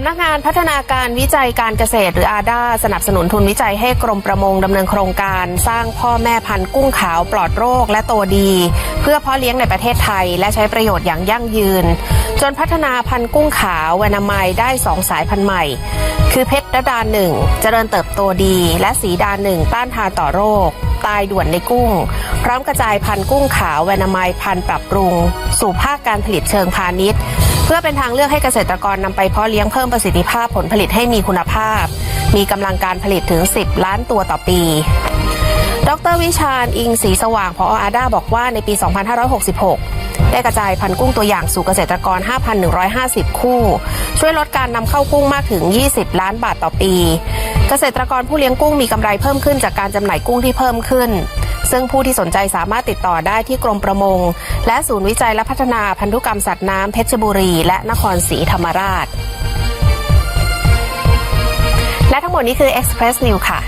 ำนักงานพัฒนาการวิจัยการเกษตรหรืออาดาสนับสนุนทุนวิจัยให้กรมประมงดำเนินโครงการ สร้างพ่อแม่พันธุ์กุ้งขาวปลอดโรคและโตดี เพื่อเพาะเลี้ยงในประเทศไทย และใช้ประโยชน์อย่างยั่งยืน จนพัฒนาพันธุ์กุ้งขาววานามัยได้สองสายพันธุ์ใหม่ คือเพชรดาหนึ่งเจริญเติบโตดี และสีดาหนึ่งต้านทานต่อโรค ตายด่วนในกุ้ง พร้อมกระจายพันธุ์กุ้งขาววนามัยพันธุ์ปรับปรุง สู่ภาคการผลิตเชิงพาณิชย์ เพื่อเป็นทางเลือกให้เกษตรกรนำไปเพาะเลี้ยงเพิ่มประสิทธิภาพผลผลิตให้มีคุณภาพ มีกำลังการผลิตถึง 10 ล้านตัวต่อปี ดรวิชาญอิงสีสว่างพออาด้าบอกว่าในปี 2566 ได้กระจายพันธุ์กุ้งตัวอย่างสู่เกษตรกร 5,150 คู่ ช่วยลดการนำเข้ากุ้งมากถึง 20 ล้านบาทต่อปี เกษตรกรผู้เลี้ยงกุ้งมีกำไรเพิ่มขึ้นจากการจำหน่ายกุ้งที่เพิ่มขึ้นซึ่งผู้ที่สนใจสามารถติดต่อได้ที่กรมประมง และศูนย์วิจัยและพัฒนาพันธุกรรมสัตว์น้ำเพชรบุรี และนครศรีธรรมราช มดนี้คือ Express News ค่ะ